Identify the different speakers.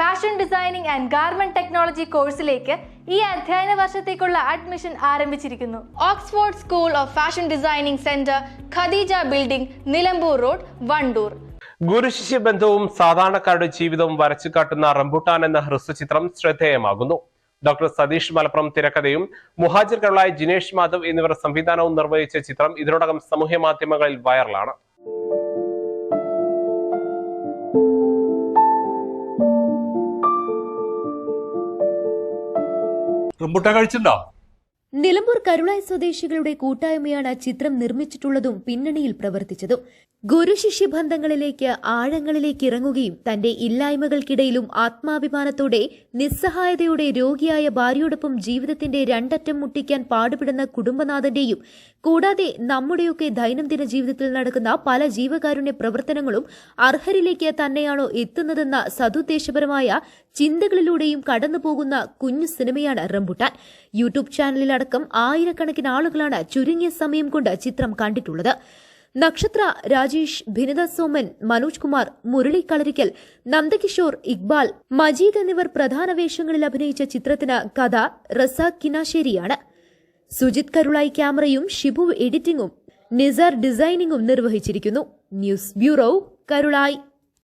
Speaker 1: Fashion designing and garment technology കോഴ്സിലേക്ക് ഈ അധ്യയന വർഷത്തേക്കുള്ള അഡ്മിഷൻ ആരംഭിച്ചിരിക്കുന്നു. Oxford school of fashion designing centre Khadeeja building Nilambur road Wandoor
Speaker 2: ഗുരുശിഷ്യ ബന്ധവും സാധാരണക്കാരുടെ ജീവിതവും വരച്ചു കാട്ടുന്ന റംബുട്ടാൻ എന്ന ഹ്രസ്വചിത്രം ശ്രദ്ധേയമാകുന്നു. ഡോക്ടർ സതീഷ് മലപ്പുറം തിരക്കഥയും മുഹാജിർ മുഹാജിറുകളായ ജിനേഷ് മാധവ് എന്നിവർ സംവിധാനവും നിർവഹിച്ച ചിത്രം ഇതിനോടകം സമൂഹ മാധ്യമങ്ങളിൽ വൈറലാണ്.
Speaker 3: റംബുട്ടാൻ കഴിച്ചിട്ടുണ്ടോ?
Speaker 4: നിലമ്പൂർ കരുളായ സ്വദേശികളുടെ കൂട്ടായ്മയാണ് ചിത്രം നിർമ്മിച്ചിട്ടുള്ളതും പിന്നണിയിൽ പ്രവർത്തിച്ചതും. ഗുരുശിഷ്യ ബന്ധങ്ങളിലേക്ക് ആഴങ്ങളിലേക്ക് ഇറങ്ങുകയും തന്റെ ഇല്ലായ്മകൾക്കിടയിലും ആത്മാഭിമാനത്തോടെ നിസ്സഹായതയോടെ രോഗിയായ ഭാര്യയോടൊപ്പം ജീവിതത്തിന്റെ രണ്ടറ്റം മുട്ടിക്കാൻ പാടുപെടുന്ന കുടുംബനാഥന്റെയും കൂടാതെ നമ്മുടെയൊക്കെ ദൈനംദിന ജീവിതത്തിൽ നടക്കുന്ന പല ജീവകാരുണ്യ പ്രവർത്തനങ്ങളും അർഹരിലേക്ക് തന്നെയാണോ എത്തുന്നതെന്ന സതുദ്ദേശപരമായ ചിന്തകളിലൂടെയും കടന്നുപോകുന്ന കുഞ്ഞു സിനിമയാണ് റംബുട്ടാൻ. യൂട്യൂബ് ചാനലിലടക്കം ആയിരക്കണക്കിന് ആളുകളാണ് ചുരുങ്ങിയ സമയം കൊണ്ട് ചിത്രം കണ്ടിട്ടുള്ളത്. നക്ഷത്ര രാജേഷ് ഭിനിത സോമൻ മനോജ് കുമാർ മുരളി കളരിക്കൽ നന്ദകിഷോർ ഇക്ബാൽ മജീദ് എന്നിവർ പ്രധാന വേഷങ്ങളിൽ അഭിനയിച്ച ചിത്രത്തിന് കഥ റസാഖ് കിനാശേരിയാണ് സുജിത് കരുളായി ക്യാമറയും ഷിബു എഡിറ്റിംഗും നിസാർ ഡിസൈനിങ്ങും നിർവഹിച്ചിരിക്കുന്നു. News bureau Karulai.